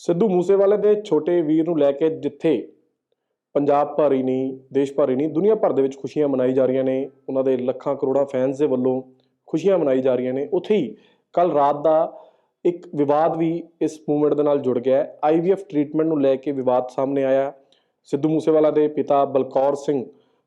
ਸਿੱਧੂ ਮੂਸੇਵਾਲੇ ਦੇ ਛੋਟੇ ਵੀਰ ਨੂੰ ਲੈ ਕੇ ਜਿੱਥੇ ਪੰਜਾਬ ਭਰ ਹੀ ਨਹੀਂ ਦੇਸ਼ ਭਰ ਹੀ ਨਹੀਂ ਦੁਨੀਆ ਭਰ ਦੇ ਵਿੱਚ ਖੁਸ਼ੀਆਂ ਮਨਾਈ ਜਾ ਰਹੀਆਂ ਨੇ, ਉਹਨਾਂ ਦੇ ਲੱਖਾਂ ਕਰੋੜਾਂ ਫੈਨਸ ਦੇ ਵੱਲੋਂ ਖੁਸ਼ੀਆਂ ਮਨਾਈ ਜਾ ਰਹੀਆਂ ਨੇ। ਉੱਥੇ ਹੀ ਕੱਲ ਰਾਤ ਦਾ ਇੱਕ ਵਿਵਾਦ ਵੀ ਇਸ ਮੂਵਮੈਂਟ ਦੇ ਨਾਲ ਜੁੜ ਗਿਆ। ਹੈ ਆਈਵੀਐਫ ਟ੍ਰੀਟਮੈਂਟ ਨੂੰ ਲੈ ਕੇ ਵਿਵਾਦ ਸਾਹਮਣੇ ਆਇਆ। ਸਿੱਧੂ ਮੂਸੇਵਾਲਾ ਦੇ ਪਿਤਾ ਬਲਕੌਰ ਸਿੰਘ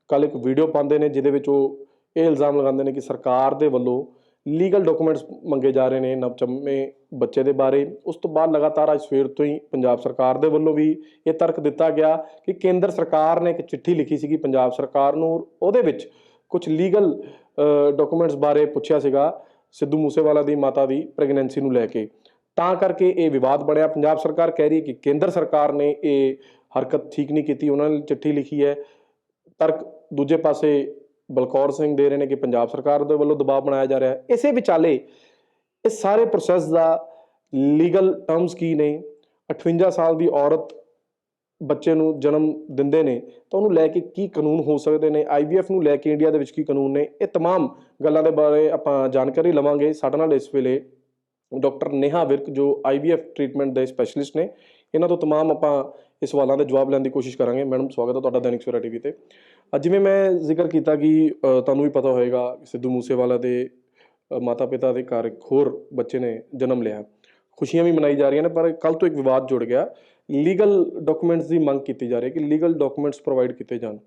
ਕੱਲ ਇੱਕ ਵੀਡੀਓ ਪਾਉਂਦੇ ਨੇ, ਜਿਹਦੇ ਵਿੱਚ ਉਹ ਇਹ ਇਲਜ਼ਾਮ ਲਗਾਉਂਦੇ ਨੇ ਕਿ ਸਰਕਾਰ ਦੇ ਵੱਲੋਂ ਲੀਗਲ ਡਾਕੂਮੈਂਟਸ ਮੰਗੇ ਜਾ ਰਹੇ ਨੇ ਨਵਜੰਮੇ ਬੱਚੇ ਦੇ ਬਾਰੇ। ਉਸ ਤੋਂ ਬਾਅਦ ਲਗਾਤਾਰ ਅੱਜ ਸਵੇਰ ਤੋਂ ਹੀ ਪੰਜਾਬ ਸਰਕਾਰ ਦੇ ਵੱਲੋਂ ਵੀ ਇਹ ਤਰਕ ਦਿੱਤਾ ਗਿਆ ਕਿ ਕੇਂਦਰ ਸਰਕਾਰ ਨੇ ਇੱਕ ਚਿੱਠੀ ਲਿਖੀ ਸੀਗੀ ਪੰਜਾਬ ਸਰਕਾਰ ਨੂੰ। ਉਹਦੇ ਵਿੱਚ ਕੁਝ ਲੀਗਲ ਡਾਕੂਮੈਂਟਸ ਬਾਰੇ ਪੁੱਛਿਆ ਸੀਗਾ ਸਿੱਧੂ ਮੂਸੇਵਾਲਾ ਦੀ ਮਾਤਾ ਦੀ ਪ੍ਰੈਗਨੈਂਸੀ ਨੂੰ ਲੈ ਕੇ। ਤਾਂ ਕਰਕੇ ਇਹ ਵਿਵਾਦ ਬਣਿਆ। ਪੰਜਾਬ ਸਰਕਾਰ ਕਹਿ ਰਹੀ ਹੈ ਕਿ ਕੇਂਦਰ ਸਰਕਾਰ ਨੇ ਇਹ ਹਰਕਤ ਠੀਕ ਨਹੀਂ ਕੀਤੀ। ਉਹਨਾਂ ਨੇ ਚਿੱਠੀ ਲਿਖੀ ਹੈ। ਤਰਕ ਦੂਜੇ ਪਾਸੇ ਬਲਕੌਰ ਸਿੰਘ ਦੇ ਰਹੇ ਨੇ ਕਿ ਪੰਜਾਬ ਸਰਕਾਰ ਦੇ ਵੱਲੋਂ ਦਬਾਅ ਬਣਾਇਆ ਜਾ ਰਿਹਾ ਹੈ ਇਸੇ ਵਿਚਾਲੇ ਇਸ ਸਾਰੇ ਪ੍ਰੋਸੈਸ ਦਾ ਲੀਗਲ ਟਰਮਸ ਕੀ ਨੇ 58 ਸਾਲ ਦੀ ਔਰਤ ਬੱਚੇ ਨੂੰ ਜਨਮ ਦਿੰਦੇ ਨੇ ਤਾਂ ਉਹਨੂੰ ਲੈ ਕੇ ਕੀ ਕਾਨੂੰਨ ਹੋ ਸਕਦੇ ਨੇ ਆਈਵੀਐਫ ਨੂੰ ਲੈ ਕੇ ਇੰਡੀਆ ਦੇ ਵਿੱਚ ਕੀ ਕਾਨੂੰਨ ਨੇ ਇਹ तमाम ਗੱਲਾਂ ਦੇ ਬਾਰੇ ਆਪਾਂ ਜਾਣਕਾਰੀ ਲਵਾਂਗੇ ਸਾਡੇ ਨਾਲ ਇਸ ਵੇਲੇ ਡਾਕਟਰ ਨੇਹਾ ਵਿਰਕ ਜੋ ਆਈਵੀਐਫ ਟ੍ਰੀਟਮੈਂਟ ਦੇ ਸਪੈਸ਼ਲਿਸਟ ਨੇ ਇਹਨਾਂ ਤੋਂ तमाम ਆਪਾਂ ਇਸ ਸਵਾਲਾਂ ਦੇ ਜਵਾਬ ਲੈਣ ਦੀ ਕੋਸ਼ਿਸ਼ ਕਰਾਂਗੇ। ਮੈਡਮ, ਸਵਾਗਤ ਹੈ ਤੁਹਾਡਾ ਦੈਨਿਕ ਸਵੇਰਾ ਟੀਵੀ ਤੇ। ਅੱਜ ਜਿਵੇਂ ਮੈਂ ਜ਼ਿਕਰ ਕੀਤਾ ਕਿ ਤੁਹਾਨੂੰ ਵੀ ਪਤਾ ਹੋਏਗਾ ਸਿੱਧੂ ਮੂਸੇਵਾਲਾ ਦੇ ਮਾਤਾ ਪਿਤਾ ਦੇ ਘਰ ਇੱਕ ਹੋਰ ਬੱਚੇ ਨੇ ਜਨਮ ਲਿਆ। ਖੁਸ਼ੀਆਂ ਵੀ ਮਨਾਈ ਜਾ ਰਹੀਆਂ ਨੇ, ਪਰ ਕੱਲ ਤੋਂ ਇੱਕ ਵਿਵਾਦ ਜੁੜ ਗਿਆ। ਲੀਗਲ ਡਾਕੂਮੈਂਟਸ ਦੀ ਮੰਗ ਕੀਤੀ ਜਾ ਰਹੀ ਹੈ ਕਿ ਲੀਗਲ ਡਾਕੂਮੈਂਟਸ ਪ੍ਰੋਵਾਈਡ ਕੀਤੇ ਜਾਣ।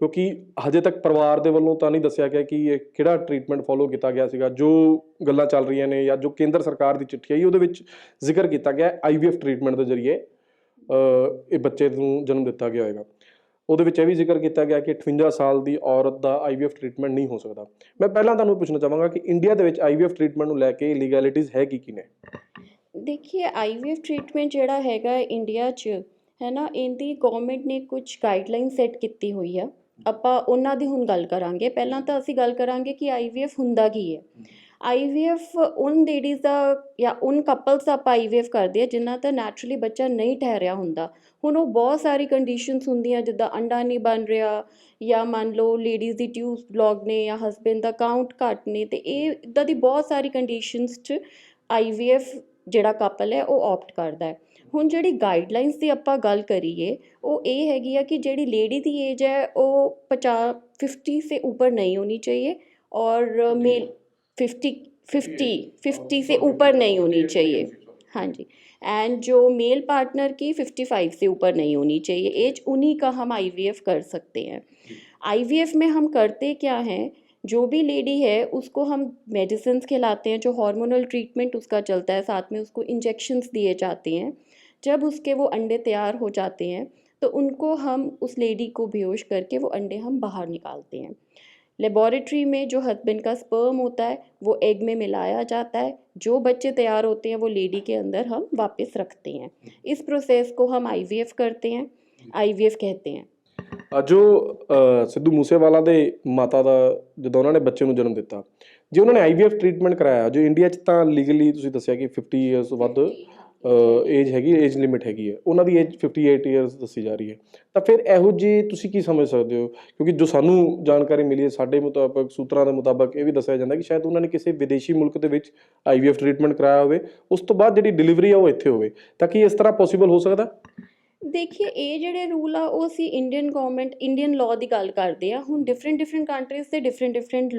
ਕਿਉਂਕਿ ਹਜੇ ਤੱਕ ਪਰਿਵਾਰ ਦੇ ਵੱਲੋਂ ਤਾਂ ਨਹੀਂ ਦੱਸਿਆ ਗਿਆ ਕਿ ਇਹ ਕਿਹੜਾ ਟ੍ਰੀਟਮੈਂਟ ਫੋਲੋ ਕੀਤਾ ਗਿਆ ਸੀਗਾ। ਜੋ ਗੱਲਾਂ ਚੱਲ ਰਹੀਆਂ ਨੇ ਜਾਂ ਜੋ ਕੇਂਦਰ ਸਰਕਾਰ ਦੀ ਚਿੱਠੀ ਆਈ, ਉਹਦੇ ਵਿੱਚ ਜ਼ਿਕਰ ਕੀਤਾ ਗਿਆ ਆਈਵੀਐਫ ਟ੍ਰੀਟਮੈਂਟ ਦੇ ਜ਼ਰੀਏ। ਇਹ ਬੱਚੇ ਨੂੰ ਜਨਮ ਦਿੱਤਾ ਗਿਆ ਹੋਏਗਾ ਉਹਦੇ ਵਿੱਚ ਇਹ ਵੀ ਜ਼ਿਕਰ ਕੀਤਾ ਗਿਆ ਕਿ 58 ਸਾਲ ਦੀ ਔਰਤ ਦਾ ਆਈਵੀਐਫ ਟ੍ਰੀਟਮੈਂਟ ਨਹੀਂ ਹੋ ਸਕਦਾ। ਮੈਂ ਪਹਿਲਾਂ ਤੁਹਾਨੂੰ ਪੁੱਛਣਾ ਚਾਹਾਂਗਾ ਕਿ ਇੰਡੀਆ ਦੇ ਵਿੱਚ ਆਈਵੀਐਫ ਟ੍ਰੀਟਮੈਂਟ ਨੂੰ ਲੈ ਕੇ ਲੀਗੈਲਿਟੀਜ਼ ਹੈ ਕੀ ਕੀ ਨੇ? ਦੇਖੀਏ ਆਈਵੀਐਫ ਟ੍ਰੀਟਮੈਂਟ ਜਿਹੜਾ ਹੈਗਾ ਇੰਡੀਆ 'ਚ, ਹੈ ਨਾ, ਇਹਦੀ ਗਵਰਨਮੈਂਟ ਨੇ ਕੁਝ ਗਾਈਡਲਾਈਨ ਸੈੱਟ ਕੀਤੀ ਹੋਈ ਆ। ਆਪਾਂ ਉਹਨਾਂ ਦੀ ਹੁਣ ਗੱਲ ਕਰਾਂਗੇ। ਪਹਿਲਾਂ ਤਾਂ ਅਸੀਂ ਗੱਲ ਕਰਾਂਗੇ ਕਿ ਆਈਵੀਐਫ ਹੁੰਦਾ ਕੀ ਹੈ। ਆਈਵੀਐਫ ਉਨ ਲੇਡੀਜ਼ ਦਾ ਜਾਂ ਉਨ ਕਪਲਸ ਦਾ ਆਪਾਂ ਆਈਵੀਐਫ ਕਰਦੇ ਆ ਜਿਨ੍ਹਾਂ ਦਾ ਨੈਚੁਰਲੀ ਬੱਚਾ ਨਹੀਂ ਠਹਿਰਿਆ ਹੁੰਦਾ। ਹੁਣ ਉਹ ਬਹੁਤ ਸਾਰੀ ਕੰਡੀਸ਼ਨਸ ਹੁੰਦੀਆਂ ਜਿੱਦਾਂ ਅੰਡਾ ਨਹੀਂ ਬਣ ਰਿਹਾ ਜਾਂ ਮੰਨ ਲਓ ਲੇਡੀਜ਼ ਦੀ ਟਿਊਬ ਬਲੌਗ ਨੇ ਜਾਂ ਹਸਬੰਡ ਦਾ ਕਾਊਂਟ ਘੱਟ ਨੇ ਤੇ ਇਹ ਇਦਾਂ ਦੀ ਬਹੁਤ ਸਾਰੀ ਕੰਡੀਸ਼ਨਸ 'ਚ ਆਈਵੀਐਫ ਜਿਹੜਾ ਕਪਲ ਹੈ ਉਹ ਆਪਟ ਕਰਦਾ ਹੈ। ਹੁਣ ਜਿਹੜੀ ਗਾਈਡਲਾਈਨਸ ਦੀ ਆਪਾਂ ਗੱਲ ਕਰੀਏ ਉਹ ਇਹ ਹੈਗੀ ਆ ਕਿ ਜਿਹੜੀ ਲੇਡੀ ਦੀ ਏਜ ਹੈ ਉਹ 50 50 ਸੇ ਉੱਪਰ ਨਹੀਂ ਹੋਣੀ ਚਾਹੀਏ ਔਰ ਮੇਲ 50 50 50 से ऊपर नहीं होनी चाहिए। हाँ जी। एंड जो मेल पार्टनर की 55 से ऊपर नहीं होनी चाहिए एज उन्हीं का हम आईवीएफ कर सकते हैं। आईवीएफ में हम करते क्या हैं? जो भी लेडी है उसको हम मेडिसिन खिलाते हैं जो हार्मोनल ट्रीटमेंट उसका चलता है साथ में उसको इंजेक्शन्स दिए जाते हैं। जब उसके वो अंडे तैयार हो जाते हैं तो उनको हम उस लेडी को बेहोश करके वो अंडे हम बाहर निकालते हैं। लेबॉरेटरी में जो हस्बैंड का स्पर्म होता है वो एग में मिलाया जाता है जो बच्चे तैयार होते हैं वो लेडी के अंदर हम वापस रखते हैं इस प्रोसेस को हम आईवीएफ करते हैं आईवीएफ कहते हैं ਅ, ਜੋ ਅ, ਸਿੱਧੂ ਮੂਸੇਵਾਲਾ ਦੇ ਮਾਤਾ ਦਾ ਜਦੋਂ ਉਹਨਾਂ ਨੇ ਬੱਚੇ ਨੂੰ ਜਨਮ ਦਿੱਤਾ ਜੇ ਉਹਨਾਂ ਨੇ ਆਈਵੀਐਫ ਟ੍ਰੀਟਮੈਂਟ ਕਰਾਇਆ ਜੋ ਇੰਡੀਆ 'ਚ ਤਾਂ ਲੀਗਲੀ ਤੁਸੀਂ ਦੱਸਿਆ ਕਿ 50 ਇਅਰਸ ਤੋਂ ਵੱਧ ਏਜ ਹੈਗੀ ਏਜ ਲਿਮਿਟ ਹੈਗੀ ਹੈ। ਉਹਨਾਂ ਦੀ ਏਜ 58 ਇਅਰਸ ਦੱਸੀ ਜਾ ਰਹੀ ਹੈ। ਤਾਂ ਫਿਰ ਇਹੋ ਜਿਹੀ ਤੁਸੀਂ ਕੀ ਸਮਝ ਸਕਦੇ ਹੋ? ਕਿਉਂਕਿ ਜੋ ਸਾਨੂੰ ਜਾਣਕਾਰੀ ਮਿਲੀ ਹੈ, ਸਾਡੇ ਮੁਤਾਬਕ, ਸੂਤਰਾਂ ਦੇ ਮੁਤਾਬਕ ਇਹ ਵੀ ਦੱਸਿਆ ਜਾਂਦਾ ਕਿ ਸ਼ਾਇਦ ਉਹਨਾਂ ਨੇ ਕਿਸੇ ਵਿਦੇਸ਼ੀ ਮੁਲਕ ਦੇ ਵਿੱਚ ਆਈਵੀਐਫ ਟ੍ਰੀਟਮੈਂਟ ਕਰਾਇਆ ਹੋਵੇ। ਉਸ ਤੋਂ ਬਾਅਦ ਜਿਹੜੀ ਡਿਲੀਵਰੀ ਆ ਉਹ ਇੱਥੇ ਹੋਵੇ। ਤਾਂ ਕੀ ਇਸ ਤਰ੍ਹਾਂ ਪੋਸੀਬਲ ਹੋ ਸਕਦਾ? ਦੇਖੀਏ, ਇਹ ਜਿਹੜੇ ਰੂਲ ਆ, ਉਹ ਅਸੀਂ ਇੰਡੀਅਨ ਗਵਰਨਮੈਂਟ ਇੰਡੀਅਨ ਲਾਅ ਦੀ ਗੱਲ ਕਰਦੇ ਆ। ਹੁਣ ਡਿਫਰੈਂਟ ਡਿਫਰੈਂਟ ਕੰਟਰੀਜ਼ ਤੇ ਡਿਫਰੈਂਟ ਡਿਫਰੈਂਟ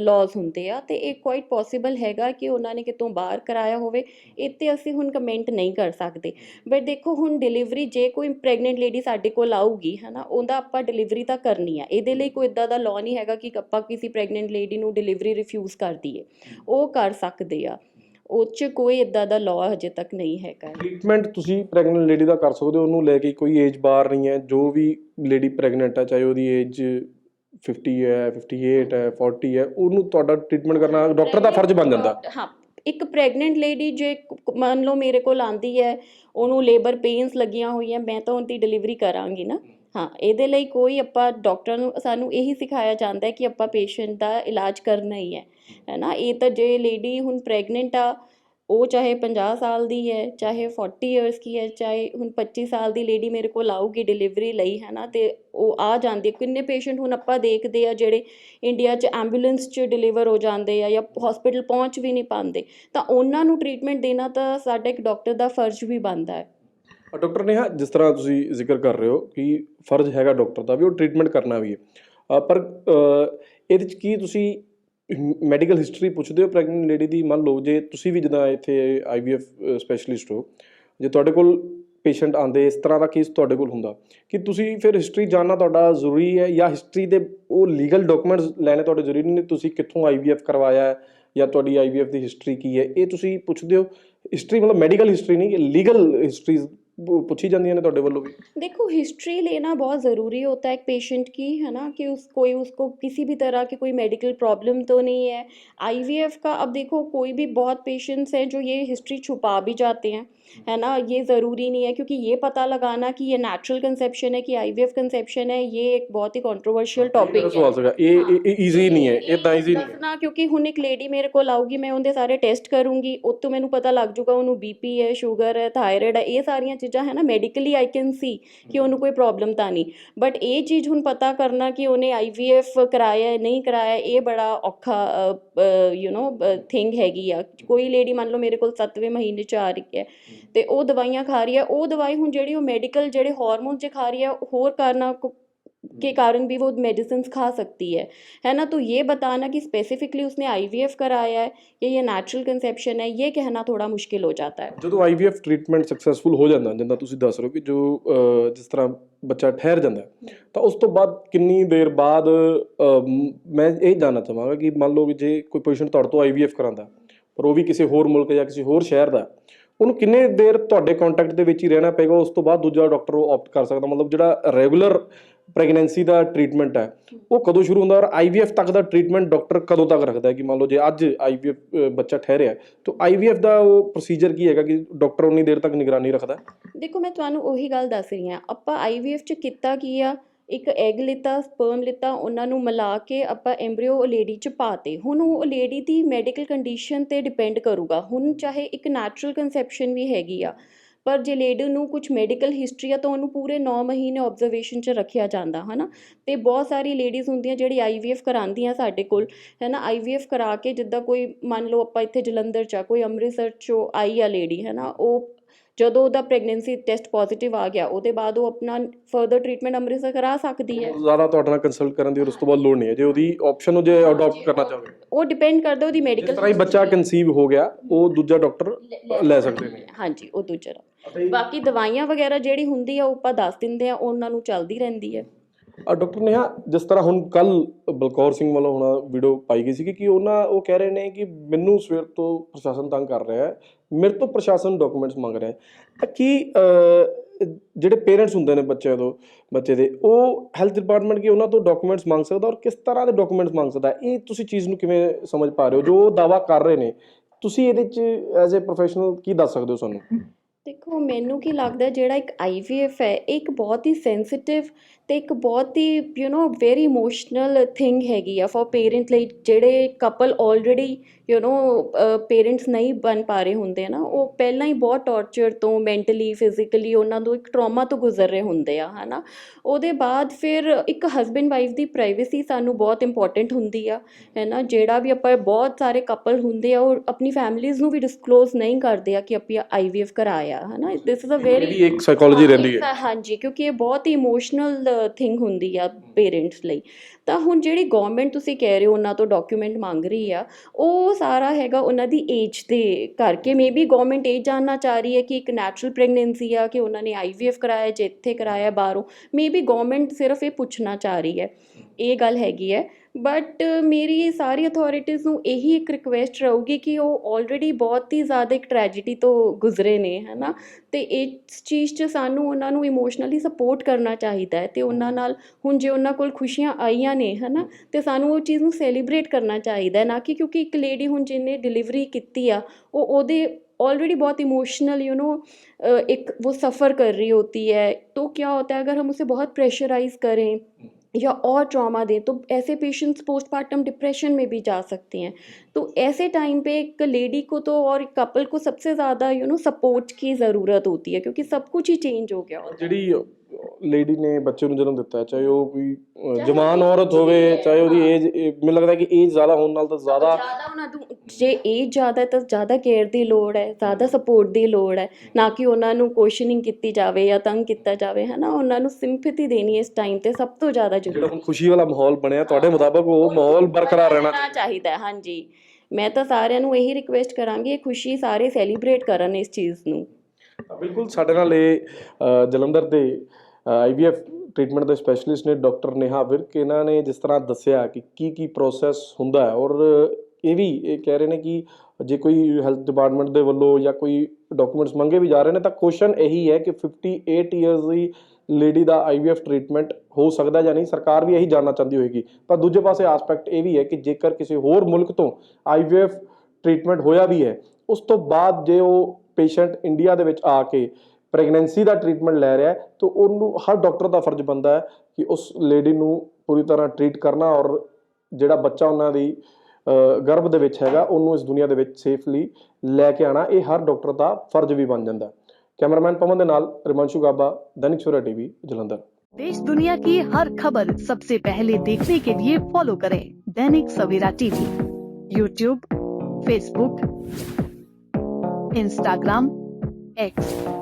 ਲਾਜ਼ ਹੁੰਦੇ ਆ ਤੇ ਇਹ ਕੁਆਇਟ ਪੋਸੀਬਲ ਹੈਗਾ ਕਿ ਉਹਨਾਂ ਨੇ ਕਿਤੋਂ ਬਾਹਰ ਕਰਾਇਆ ਹੋਵੇ। ਇੱਥੇ ਅਸੀਂ ਹੁਣ ਕਮੈਂਟ ਨਹੀਂ ਕਰ ਸਕਦੇ। ਬਟ ਦੇਖੋ, ਹੁਣ ਡਿਲੀਵਰੀ ਜੇ ਕੋਈ ਪ੍ਰੈਗਨੈਂਟ ਲੇਡੀ ਸਾਡੇ ਕੋਲ ਆਊਗੀ, ਹਨਾ, ਉਹਦਾ ਆਪਾਂ ਡਿਲੀਵਰੀ ਤਾਂ ਕਰਨੀ ਆ। ਇਹਦੇ ਲਈ ਕੋਈ ਇਦਾਂ ਦਾ ਲਾਅ ਨਹੀਂ ਹੈਗਾ ਕਿ ਆਪਾਂ ਕਿਸੇ ਪ੍ਰੈਗਨੈਂਟ ਲੇਡੀ ਨੂੰ ਡਿਲੀਵਰੀ ਰਿਫਿਊਜ਼ ਕਰ ਦਈਏ। ਉਹ ਕਰ ਸਕਦੇ ਆ। ਉਹ 'ਚ ਕੋਈ ਇਦਾਂ ਦਾ ਲਾਅ ਹਜੇ ਤੱਕ ਨਹੀਂ ਹੈਗਾ ਟ੍ਰੀਟਮੈਂਟ ਤੁਸੀਂ ਪ੍ਰੈਗਨੈਂਟ ਲੇਡੀ ਦਾ ਕਰ ਸਕਦੇ ਹੋ ਉਹਨੂੰ ਲੈ ਕੇ ਕੋਈ ਏਜ ਬਾਰ ਨਹੀਂ ਹੈ। ਜੋ ਵੀ ਲੇਡੀ ਪ੍ਰੈਗਨੈਂਟ ਹੈ ਚਾਹੇ ਉਹਦੀ ਏਜ 50 ਹੈ 58 ਹੈ 40 ਹੈ ਉਹਨੂੰ ਤੁਹਾਡਾ ਟ੍ਰੀਟਮੈਂਟ ਕਰਨਾ ਡਾਕਟਰ ਦਾ ਫਰਜ਼ ਬਣ ਜਾਂਦਾ। ਹਾਂ ਇੱਕ ਪ੍ਰੈਗਨੈਂਟ ਲੇਡੀ ਜੇ ਮੰਨ ਲਓ ਮੇਰੇ ਕੋਲ ਆਂਦੀ ਹੈ ਉਹਨੂੰ ਲੇਬਰ ਪੇਨਸ ਲੱਗੀਆਂ ਹੋਈਆਂ ਮੈਂ ਤਾਂ ਉਹਦੀ ਡਿਲੀਵਰੀ ਕਰਾਂਗੀ ਨਾ। ਹਾਂ, ਇਹਦੇ ਲਈ ਕੋਈ ਆਪਾਂ ਡਾਕਟਰ ਨੂੰ, ਸਾਨੂੰ ਇਹੀ ਸਿਖਾਇਆ ਜਾਂਦਾ ਹੈ ਕਿ ਆਪਾਂ ਪੇਸ਼ੈਂਟ ਦਾ ਇਲਾਜ ਕਰਨਾ ਹੀ ਹੈ ਹੈ ਨਾ ਇਹ ਤਾਂ ਜੇ ਲੇਡੀ ਹੁਣ ਪ੍ਰੈਗਨੈਂਟ ਆ, ਉਹ ਚਾਹੇ 50 ਸਾਲ ਦੀ ਹੈ, ਚਾਹੇ 40 ਇਅਰਸ ਕੀ ਹੈ, ਚਾਹੇ ਹੁਣ 25 ਸਾਲ ਦੀ ਲੇਡੀ ਮੇਰੇ ਕੋਲ ਆਊਗੀ ਡਿਲੀਵਰੀ ਲਈ ਹੈ ਨਾ ਤੇ ਉਹ ਆ ਜਾਂਦੀ ਹੈ। ਕਿੰਨੇ ਪੇਸ਼ੈਂਟ ਹੁਣ ਆਪਾਂ ਦੇਖਦੇ ਆ ਜਿਹੜੇ ਇੰਡੀਆ 'ਚ ਐਂਬੂਲੈਂਸ 'ਚ ਡਿਲੀਵਰ ਹੋ ਜਾਂਦੇ ਆ ਜਾਂ ਹਸਪੀਟਲ ਪਹੁੰਚ ਵੀ ਨਹੀਂ ਪਾਉਂਦੇ, ਤਾਂ ਉਹਨਾਂ ਨੂੰ ਟ੍ਰੀਟਮੈਂਟ ਦੇਣਾ ਤਾਂ ਸਾਡਾ ਇੱਕ ਡਾਕਟਰ ਦਾ ਫਰਜ਼ ਵੀ ਬਣਦਾ ਹੈ। ਡਾਕਟਰ ਨੇ ਜਿਸ ਤਰ੍ਹਾਂ ਤੁਸੀਂ ਜ਼ਿਕਰ ਕਰ ਰਹੇ ਹੋ ਕਿ ਫਰਜ਼ ਹੈਗਾ ਡਾਕਟਰ ਦਾ ਵੀ ਉਹ ਟ੍ਰੀਟਮੈਂਟ ਕਰਨਾ ਵੀ ਹੈ। ਪਰ ਇਹਦੇ ਚ ਕੀ ਤੁਸੀਂ ਮੈਡੀਕਲ ਹਿਸਟਰੀ ਪੁੱਛਦੇ ਹੋ ਪ੍ਰੈਗਨੈਂਟ ਲੇਡੀ ਦੀ? ਮੰਨ ਲਓ ਜੇ ਤੁਸੀਂ ਵੀ ਜਿੱਦਾਂ ਇੱਥੇ ਆਈਵੀਐਫ ਸਪੈਸ਼ਲਿਸਟ ਹੋ, ਜੇ ਤੁਹਾਡੇ ਕੋਲ ਪੇਸ਼ੈਂਟ ਆਂਦੇ ਇਸ ਤਰ੍ਹਾਂ ਦਾ ਕੇਸ ਤੁਹਾਡੇ ਕੋਲ ਹੁੰਦਾ, ਕਿ ਤੁਸੀਂ ਫਿਰ ਹਿਸਟਰੀ ਜਾਣਨਾ ਤੁਹਾਡਾ ਜ਼ਰੂਰੀ ਹੈ ਜਾਂ ਹਿਸਟਰੀ ਦੇ ਉਹ ਲੀਗਲ ਡਾਕੂਮੈਂਟਸ ਲੈਣੇ ਤੁਹਾਡੇ ਜ਼ਰੂਰੀ ਨਹੀਂ ਤੁਸੀਂ ਕਿੱਥੋਂ ਆਈਵੀਐਫ ਕਰਵਾਇਆ ਹੈ ਜਾਂ ਤੁਹਾਡੀ ਆਈਵੀਐਫ ਦੀ ਹਿਸਟਰੀ ਕੀ ਹੈ? ਇਹ ਤੁਸੀਂ ਪੁੱਛਦੇ ਹੋ। ਹਿਸਟਰੀ ਮਤਲਬ ਮੈਡੀਕਲ ਹਿਸਟਰੀ ਨਹੀਂ ਲੀਗਲ ਹਿਸਟਰੀਜ਼ ਪੁੱਛੀ ਜਾਂਦੀਆਂ ਨੇ ਤੁਹਾਡੇ ਵੱਲੋਂ ਵੀ देखो हिस्ट्री लेना बहुत ज़रूरी होता है एक पेशेंट की है ना कि उस कोई उसको किसी भी तरह की कोई मेडिकल प्रॉब्लम तो नहीं है आईवीएफ का अब देखो कोई भी बहुत पेशेंट्स हैं जो ये हिस्ट्री छुपा भी जाते हैं है ना ये ज़रूरी नहीं है क्योंकि ये पता लगाना कि ये नेचुरल कंसेप्शन है कि आईवीएफ कंसेप्शन है ये एक बहुत ही कंट्रोवर्शियल ਮੇਰਾ टॉपिक ਸਵਾਲ है ਸੀਗਾ ਇਹ ਇਹ ਈਜ਼ੀ ਨਹੀਂ ਹੈ ਇਦਾਂ ਈਜ਼ੀ ਨਹੀਂ ਹੈ ਦੱਸਣਾ ਕਿਉਂਕਿ ਹੁਣ ਇੱਕ ਲੇਡੀ ਮੇਰੇ ਕੋਲ ਆਊਗੀ ਮੈਂ ਉਹਦੇ ਸਾਰੇ ਟੈਸਟ ਕਰੂੰਗੀ ਉਹ ਤੋਂ ਮੈਨੂੰ ਪਤਾ ਲੱਗ ਜੂਗਾ ਉਹਨੂੰ ਬੀਪੀ ਹੈ ਸ਼ੂਗਰ ਹੈ ਥਾਇਰਾਇਡ ਹੈ ਇਹ ਸਾਰੀਆਂ ਚੀਜ਼ਾਂ ਹੈ ਨਾ ਮੈਡੀਕਲੀ ਆਈ ਕੈਨ ਸੀ ਕਿ ਉਹਨੂੰ ਕੋਈ ਪ੍ਰੋਬਲਮ ਤਾਂ ਨਹੀਂ। ਬਟ ਇਹ ਚੀਜ਼ ਹੁਣ ਪਤਾ ਕਰਨਾ ਕਿ ਉਹਨੇ ਆਈਵੀਐਫ ਕਰਾਇਆ ਹੈ ਨਹੀਂ ਕਰਾਇਆ ਇਹ ਬੜਾ ਔਖਾ ਯੂ نو ਥਿੰਗ ਹੈਗੀ ਆ। ਕੋਈ ਲੇਡੀ ਮੰਨ ਲਓ ਮੇਰੇ ਕੋਲ 7ਵੇਂ ਮਹੀਨੇ ਚ ਆ ਰਹੀ ਹੈ ਤੇ ਉਹ ਦਵਾਈਆਂ ਖਾ ਰਹੀ ਹੈ। ਉਹ ਦਵਾਈ ਹੁਣ ਜਿਹੜੀ ਉਹ ਮੈਡੀਕਲ ਜਿਹੜੇ ਹਾਰਮੋਨ ਚ ਖਾ ਰਹੀ ਹੈ ਹੋਰ ਕਾਰਨਾਂ ਕੋ- के कारण भी वो मेडिसिन खा सकती है है ना तो ये बताना कि स्पेसिफिकली उसने आईवीएफ कराया है या ये नेचुरल कंसेप्शन है ये कहना थोड़ा मुश्किल हो जाता है ਜਦੋਂ ਆਈਵੀਐਫ ਟ੍ਰੀਟਮੈਂਟ ਸਕਸੈਸਫੁਲ ਹੋ ਜਾਂਦਾ ਜਿੱਦਾਂ ਤੁਸੀਂ ਦੱਸ ਰਹੇ ਹੋ ਕਿ ਜੋ ਅ, ਜਿਸ ਤਰ੍ਹਾਂ ਬੱਚਾ ਠਹਿਰ ਜਾਂਦਾ ਹੈ, ਤਾਂ ਉਸ ਤੋਂ ਬਾਅਦ ਕਿੰਨੀ ਦੇਰ ਬਾਅਦ ਅ, ਮ- ਮੈਂ ਇਹ ਜਾਣਨਾ ਚਾਹਾਂਗਾ ਕਿ ਮੰਨ ਲਓ ਵੀ ਜੇ ਕੋਈ ਪੇਸ਼ੈਂਟ ਤੁਹਾਡੇ ਤੋਂ ਆਈਵੀਐਫ ਕਰਾਂਦਾ ਪਰ ਉਹ ਵੀ ਕਿਸੇ ਹੋਰ ਮੁਲਕ ਜਾਂ ਕਿਸੇ ਹੋਰ ਸ਼ਹਿਰ ਦਾ ਹੈ, ਉਹਨੂੰ ਕਿੰਨੇ ਦੇਰ ਤੁਹਾਡੇ ਕੰਟੈਕਟ ਦੇ ਵਿੱਚ ਹੀ ਰਹਿਣਾ ਪਏਗਾ ਉਸ ਤੋਂ ਬਾਅਦ ਦੂਜਾ ਡਾਕਟਰ ਉਹ ਆਪਟ ਕਰ ਸਕਦਾ ਮਤਲਬ ਜਿਹੜਾ ਰੈਗੂਲਰ ਪ੍ਰੈਗਨੈਂਸੀ ਦਾ ਟ੍ਰੀਟਮੈਂਟ ਹੈ। ਉਹ ਕਦੋਂ ਸ਼ੁਰੂ ਹੁੰਦਾ ਔਰ ਆਈਵੀਐਫ ਤੱਕ ਦਾ ਟ੍ਰੀਟਮੈਂਟ ਡਾਕਟਰ ਕਦੋਂ ਤੱਕ ਰੱਖਦਾ ਹੈ? ਕਿ ਮੰਨ ਲਓ ਜੇ ਅੱਜ ਆਈਵੀਐਫ ਬੱਚਾ ਠਹਿਰਿਆ, ਤਾਂ ਆਈਵੀਐਫ ਦਾ ਉਹ ਪ੍ਰੋਸੀਜਰ ਕੀ ਹੈਗਾ ਕਿ ਡਾਕਟਰ ਉਨੀ ਦੇਰ ਤੱਕ ਨਿਗਰਾਨੀ ਰੱਖਦਾ ਦੇਖੋ, ਮੈਂ ਤੁਹਾਨੂੰ ਉਹੀ ਗੱਲ ਦੱਸ ਰਹੀ ਹਾਂ। ਆਪਾਂ ਆਈਵੀਐਫ ਚ ਕੀਤਾ ਕੀ ਆ? ਇੱਕ ਐਗ ਲਿੱਤਾ ਸਪਰਮ ਲਿੱਤਾ, ਉਹਨਾਂ ਨੂੰ ਮਿਲਾ ਕੇ ਆਪਾਂ ਐਮਬ੍ਰਿਓ ਲੇਡੀ ਚ ਪਾਤੇ ਹੁਣ ਉਹ ਲੇਡੀ ਦੀ ਮੈਡੀਕਲ ਕੰਡੀਸ਼ਨ ਤੇ ਡਿਪੈਂਡ ਕਰੂਗਾ। ਹੁਣ ਚਾਹੇ ਇੱਕ ਨੈਚੁਰਲ ਕਨਸੈਪਸ਼ਨ ਵੀ ਹੈਗੀ ਆ। ਪਰ ਜੇ ਲੇਡੀ ਨੂੰ ਕੁਝ ਮੈਡੀਕਲ ਹਿਸਟਰੀ ਆ, ਤਾਂ ਉਹਨੂੰ ਪੂਰੇ 9 ਮਹੀਨੇ ਆਬਜ਼ਰਵੇਸ਼ਨ 'ਚ ਰੱਖਿਆ ਜਾਂਦਾ, ਹਨਾ? ਤੇ ਬਹੁਤ ਸਾਰੀ ਲੇਡੀਜ਼ ਹੁੰਦੀਆਂ ਜਿਹੜੀ ਆਈਵੀਐਫ ਕਰਾਉਂਦੀਆਂ ਸਾਡੇ ਕੋਲ ਹੈ ਨਾ ਆਈਵੀਐਫ ਕਰਾ ਕੇ ਜਿੱਦਾਂ ਕੋਈ, ਮੰਨ ਲਓ ਆਪਾਂ ਇੱਥੇ ਜਲੰਧਰ 'ਚ ਆ, ਕੋਈ ਅੰਮ੍ਰਿਤਸਰ 'ਚੋਂ ਆਈ ਆ ਲੇਡੀ ਹੈ ਨਾ ਉਹ ਜਦੋਂ ਉਹਦਾ ਪ੍ਰੈਗਨੈਂਸੀ ਟੈਸਟ ਪੋਜ਼ਿਟਿਵ ਆ ਗਿਆ ਉਹਦੇ ਬਾਅਦ ਉਹ ਆਪਣਾ ਫਰਦਰ ਟ੍ਰੀਟਮੈਂਟ ਅੰਮ੍ਰਿਤਸਰ ਕਰਾ ਸਕਦੀ ਹੈ। ਜ਼ਿਆਦਾ ਤੁਹਾਡੇ ਨਾਲ ਕੰਸਲਟ ਕਰਨ ਦੀ ਉਸ ਤੋਂ ਬਾਅਦ ਲੋੜ ਨਹੀਂ ਹੈ। ਜੇ ਉਹਦੀ ਆਪਸ਼ਨ ਉਹ ਜੇ ਅਡਾਪਟ ਕਰਨਾ ਚਾਹਵੇ ਉਹ ਡਿਪੈਂਡ ਕਰਦਾ ਉਹਦੀ ਜਿਸ ਮੈਡੀਕਲ ਤਰ੍ਹਾਂ ਹੀ ਬੱਚਾ ਕਨਸੀਵ ਹੋ ਗਿਆ ਉਹ ਦੂਜਾ ਡਾਕਟਰ ਲੈ ਸਕਦੇ। ਨੇ। ਹਾਂਜੀ ਉਹ ਦੂਜਾ। ਬਾਕੀ ਦਵਾਈਆਂ ਵਗੈਰਾ ਜਿਹੜੀ ਹੁੰਦੀ ਆ ਉਹ ਆਪਾਂ ਦੱਸ ਦਿੰਦੇ ਆ ਉਹਨਾਂ ਨੂੰ ਚੱਲਦੀ ਰਹਿੰਦੀ ਹੈ। ਆ ਡਾਕਟਰ ਨੇਹਾ, ਜਿਸ ਤਰ੍ਹਾਂ ਹੁਣ ਕੱਲ ਬਲਕੌਰ ਸਿੰਘ ਵੱਲੋਂ ਹੁਣ ਵੀਡੀਓ ਪਾਈ ਗਈ ਸੀ ਕਿ ਉਹਨਾਂ ਉਹ ਕਹਿ ਰਹੇ ਨੇ ਕਿ ਮੈਨੂੰ ਸਵੇਰ ਤੋਂ ਪ੍ਰਸ਼ਾਸਨ ਤੰਗ ਕਰ ਰਿਹਾ ਹੈ, ਮੇਰੇ ਤੋਂ ਪ੍ਰਸ਼ਾਸਨ ਡਾਕੂਮੈਂਟਸ ਮੰਗ ਰਿਹਾ ਹੈ। ਤਾਂ ਕੀ ਜਿਹੜੇ ਪੇਰੈਂਟਸ ਹੁੰਦੇ ਨੇ ਬੱਚਿਆਂ ਤੋਂ, ਬੱਚੇ ਦੇ, ਉਹ ਹੈਲਥ ਡਿਪਾਰਟਮੈਂਟ ਕੀ ਉਹਨਾਂ ਤੋਂ ਡਾਕੂਮੈਂਟਸ ਮੰਗ ਸਕਦਾ ਔਰ ਕਿਸ ਤਰ੍ਹਾਂ ਦੇ ਡਾਕੂਮੈਂਟਸ ਮੰਗ ਸਕਦਾ? ਇਹ ਤੁਸੀਂ ਚੀਜ਼ ਨੂੰ ਕਿਵੇਂ ਸਮਝ ਪਾ ਰਹੇ ਹੋ? ਜੋ ਉਹ ਦਾਵਾ ਕਰ ਰਹੇ ਨੇ, ਤੁਸੀਂ ਇਹਦੇ ਚ ਐਜ਼ ਅ ਪ੍ਰੋਫੈਸ਼ਨਲ ਕੀ ਦੱਸ ਸਕਦੇ ਹੋ ਸਾਨੂੰ? ਦੇਖੋ, ਮੈਨੂੰ ਕੀ ਲੱਗਦਾ ਜਿਹੜਾ ਇੱਕ ਆਈਵੀਐਫ ਹੈ, ਇਹ ਇੱਕ ਬਹੁਤ ਹੀ ਸੈਂਸਿਟਿਵ ਤੇ ਇੱਕ ਬਹੁਤ ਹੀ you know very emotional thing ਹੈਗੀ ਆ ਫॉर ਪੇਰੈਂਟ ਲਈ, ਜਿਹੜੇ couple already you know parents ਨਹੀਂ ਬਣ ਪਾ ਰਹੇ ਹੁੰਦੇ ਨਾ ਉਹ ਪਹਿਲਾਂ ਹੀ ਬਹੁਤ ਟੌਰਚਰ ਤੋਂ ਮੈਂਟਲੀ ਫਿਜ਼ੀਕਲੀ ਉਹਨਾਂ ਨੂੰ ਇੱਕ ਟਰਾਮਾ ਤੋਂ ਗੁਜ਼ਰ ਰਹੇ ਹੁੰਦੇ ਆ ਹਨਾ। ਉਹਦੇ ਬਾਅਦ ਫਿਰ ਇੱਕ ਹਸਬੈਂਡ ਵਾਈਫ ਦੀ ਪ੍ਰਾਈਵੇਸੀ ਸਾਨੂੰ ਬਹੁਤ ਇੰਪੋਰਟੈਂਟ ਹੁੰਦੀ ਆ ਹੈ ਨਾ ਜਿਹੜਾ ਵੀ ਆਪਾਂ ਬਹੁਤ ਸਾਰੇ ਕਪਲ ਹੁੰਦੇ ਆ ਉਹ ਆਪਣੀ ਫੈਮਿਲੀਜ਼ ਨੂੰ ਵੀ ਡਿਸਕਲੋਜ਼ ਨਹੀਂ ਕਰਦੇ ਆ ਕਿ ਆਪਾਂ ਆਈਵੀਐਫ ਕਰਾਇਆ ਹੈ ਨਾ ਦਿਸ ਇਜ਼ ਅ ਵੈਰੀ ਇਹਦੀ ਇੱਕ ਸਾਈਕੋਲੋਜੀ ਰਹਿੰਦੀ ਹੈ। ਹਾਂਜੀ ਕਿਉਂਕਿ ਇਹ ਬਹੁਤ ਹੀ ਇਮੋਸ਼ਨਲ ਥਿੰਗ ਹੁੰਦੀ ਆ ਪੇਰੈਂਟਸ ਲਈ। ਤਾਂ ਹੁਣ ਜਿਹੜੀ ਗਵਰਨਮੈਂਟ ਤੁਸੀਂ ਕਹਿ ਰਹੇ ਹੋ, ਉਹਨਾਂ ਤੋਂ ਡਾਕੂਮੈਂਟ ਮੰਗ ਰਹੀ ਆ, ਉਹ ਸਾਰਾ ਹੈਗਾ ਉਹਨਾਂ ਦੀ ਏਜ ਦੇ ਕਰਕੇ। ਮੇਬੀ ਗਵਰਨਮੈਂਟ ਇਹ ਜਾਣਨਾ ਚਾਹ ਰਹੀ ਹੈ ਕਿ ਇੱਕ ਨੈਚੁਰਲ ਪ੍ਰੈਗਨੈਂਸੀ ਆ, ਕਿ ਉਹਨਾਂ ਨੇ ਆਈਵੀਐਫ ਕਰਾਇਆ ਜੇ ਇੱਥੇ ਕਰਾਇਆ, ਬਾਹਰੋਂ। ਮੇਬੀ ਗਵਰਨਮੈਂਟ ਸਿਰਫ ਇਹ ਪੁੱਛਣਾ ਚਾਹ ਰਹੀ ਹੈ। ਇਹ ਗੱਲ ਹੈਗੀ ਹੈ ਬਟ ਮੇਰੀ ਸਾਰੀ ਅਥਾਰਟੀਜ਼ ਨੂੰ ਇਹੀ ਇੱਕ ਰਿਕੁਐਸਟ ਰਹੂਗੀ ਕਿ ਉਹ ਆਲਰੇਡੀ ਬਹੁਤ ਹੀ ਜ਼ਿਆਦਾ ਇੱਕ ਟ੍ਰੈਜੇਡੀ ਤੋਂ ਗੁਜ਼ਰੇ ਨੇ ਹਨਾ ਤੇ ਇਸ ਚੀਜ਼ 'ਚ ਸਾਨੂੰ ਉਹਨਾਂ ਨੂੰ ਇਮੋਸ਼ਨਲੀ ਸਪੋਰਟ ਕਰਨਾ ਚਾਹੀਦਾ ਹੈ ਤੇ ਉਹਨਾਂ ਨਾਲ ਹੁਣ ਜੇ ਉਹਨਾਂ ਕੋਲ ਖੁਸ਼ੀਆਂ ਆਈਆਂ ਨੇ ਹਨਾ ਤੇ ਸਾਨੂੰ ਉਹ ਚੀਜ਼ ਨੂੰ ਸੈਲੀਬ੍ਰੇਟ ਕਰਨਾ ਚਾਹੀਦਾ ਹੈ ਨਾ ਕਿ ਕਿਉਂਕਿ ਇੱਕ ਲੇਡੀ ਹੁਣ ਜਿਹਨੇ ਡਿਲੀਵਰੀ ਕੀਤੀ ਆ ਉਹ ਉਹਦੇ ऑलरेडी बहुत इमोशनल यू नो एक वो सफ़र कर रही होती है तो क्या होता है अगर हम उसे बहुत प्रेशराइज करें या और ट्रॉमा दें तो ऐसे पेशेंट्स पोस्टमार्टम डिप्रेशन में भी जा सकते हैं। तो ऐसे टाइम पे एक लेडी को तो और कपल को सबसे ज़्यादा यू नो सपोर्ट की ज़रूरत होती है, क्योंकि सब कुछ ही चेंज हो गया होता है। ਲੇਡੀ ਨੇ ਬੱਚੇ ਨੂੰ ਜਨਮ ਦਿੱਤਾ ਹੈ, ਚਾਹੇ ਉਹ ਕੋਈ ਜਵਾਨ ਔਰਤ ਹੋਵੇ ਚਾਹੇ ਉਹਦੀ ਏਜ ਮੈਨੂੰ ਲੱਗਦਾ ਕਿ ਏਜ ਜ਼ਿਆਦਾ ਹੋਣ ਨਾਲ ਤਾਂ ਜ਼ਿਆਦਾ ਜ਼ਿਆਦਾ ਉਹਨਾਂ ਨੂੰ ਜੇ ਏਜ ਜ਼ਿਆਦਾ ਹੈ ਤਾਂ ਜ਼ਿਆਦਾ ਕੇਅਰ ਦੀ ਲੋੜ ਹੈ ਜ਼ਿਆਦਾ ਸਪੋਰਟ ਦੀ ਲੋੜ ਹੈ ਨਾ ਕਿ ਉਹਨਾਂ ਨੂੰ ਕੁਐਸਚਨਿੰਗ ਕੀਤੀ ਜਾਵੇ ਜਾਂ ਤੰਗ ਕੀਤਾ ਜਾਵੇ ਹੈ ਨਾ ਉਹਨਾਂ ਨੂੰ ਸਿੰਪੈਥੀ ਦੇਣੀ ਇਸ ਟਾਈਮ ਤੇ ਸਭ ਤੋਂ ਜ਼ਿਆਦਾ ਜਿਹੜਾ ਜ਼ਰੂਰੀ ਹੁਣ ਖੁਸ਼ੀ ਵਾਲਾ ਮਾਹੌਲ ਬਣਿਆ ਤੁਹਾਡੇ ਮੁਤਾਬਕ ਉਹ ਮਾਹੌਲ ਬਰਕਰਾਰ ਰਹਿਣਾ। ਚਾਹੀਦਾ ਹੈ ਹਾਂਜੀ। ਮੈਂ ਤਾਂ ਸਾਰਿਆਂ ਨੂੰ ਇਹੀ ਰਿਕੁਐਸਟ ਕਰਾਂਗੀ ਇਹ ਖੁਸ਼ੀ ਸਾਰੇ ਸੈਲੀਬ੍ਰੇਟ ਕਰਨ ਇਸ ਚੀਜ਼ ਨੂੰ। ਤਾਂ ਬਿਲਕੁਲ ਸਾਡੇ ਨਾਲ ਇਹ ਅ, ਜਲੰਧਰ ਦੇ ਆਈਵੀਐਫ ਟ੍ਰੀਟਮੈਂਟ ਦੇ ਸਪੈਸ਼ਲਿਸਟ ਨੇ ਡਾਕਟਰ ਨੇਹਾ ਵਿਰਕ। ਇਹਨਾਂ ਨੇ ਜਿਸ ਤਰ੍ਹਾਂ ਦੱਸਿਆ ਕਿ ਕੀ ਕੀ ਪ੍ਰੋਸੈਸ ਹੁੰਦਾ ਹੈ ਔਰ ਇਹ ਵੀ ਇਹ ਕਹਿ ਰਹੇ ਨੇ ਕਿ ਜੇ ਕੋਈ ਹੈਲਥ ਡਿਪਾਰਟਮੈਂਟ ਦੇ ਵੱਲੋਂ ਜਾਂ ਕੋਈ ਡਾਕੂਮੈਂਟਸ ਮੰਗੇ ਵੀ ਜਾ ਰਹੇ ਨੇ ਤਾਂ ਕੁਐਸਚਨ ਇਹੀ ਹੈ ਕਿ 58 ਇਅਰਸ ਦੀ ਲੇਡੀ ਦਾ ਆਈਵੀਐਫ ਟ੍ਰੀਟਮੈਂਟ ਹੋ ਸਕਦਾ ਜਾਂ ਨਹੀਂ। ਸਰਕਾਰ ਵੀ ਇਹੀ ਜਾਣਨਾ ਚਾਹੁੰਦੀ ਹੋਏਗੀ। ਪਰ ਦੂਜੇ ਪਾਸੇ ਐਸਪੈਕਟ ਇਹ ਵੀ ਹੈ ਕਿ ਜੇਕਰ ਕਿਸੇ ਹੋਰ ਮੁਲਕ ਤੋਂ ਆਈਵੀਐਫ ਟ੍ਰੀਟਮੈਂਟ ਹੋਇਆ ਵੀ ਹੈ, ਉਸ ਤੋਂ ਬਾਅਦ ਜੇ ਉਹ ਪੇਸ਼ੈਂਟ ਇੰਡੀਆ ਦੇ ਵਿੱਚ ਆ ਕੇ ਪ੍ਰੈਗਨੈਂਸੀ ਦਾ ਟ੍ਰੀਟਮੈਂਟ ਲੈ ਰਿਹਾ ਹੈ ਤਾਂ ਉਹਨੂੰ ਹਰ ਡਾਕਟਰ ਦਾ ਫਰਜ਼ ਬਣਦਾ ਹੈ ਕਿ ਉਸ ਲੇਡੀ ਨੂੰ ਪੂਰੀ ਤਰ੍ਹਾਂ ਟ੍ਰੀਟ ਕਰਨਾ ਔਰ ਜਿਹੜਾ ਬੱਚਾ ਉਹਨਾਂ ਦੀ ਅ, ਗਰਭ ਦੇ ਵਿੱਚ ਹੈਗਾ ਉਹਨੂੰ ਇਸ ਦੁਨੀਆ ਦੇ ਵਿੱਚ ਸੇਫਲੀ ਲੈ ਕੇ ਆਣਾ ਇਹ ਹਰ ਡਾਕਟਰ ਦਾ ਫਰਜ਼ ਵੀ ਬਣ ਜਾਂਦਾ ਹੈ ਕੈਮਰਾਮੈਨ ਪਵਨ ਦੇ ਨਾਲ ਰਿਮਾਂਸ਼ੂ ਗਾਬਾ ਦੈਨਿਕ ਸਵੇਰਾ ਟੀਵੀ ਜਲੰਧਰ देश दुनिया की हर खबर सबसे पहले देखने के लिए फॉलो करें Dainik Savera TV YouTube Facebook Instagram X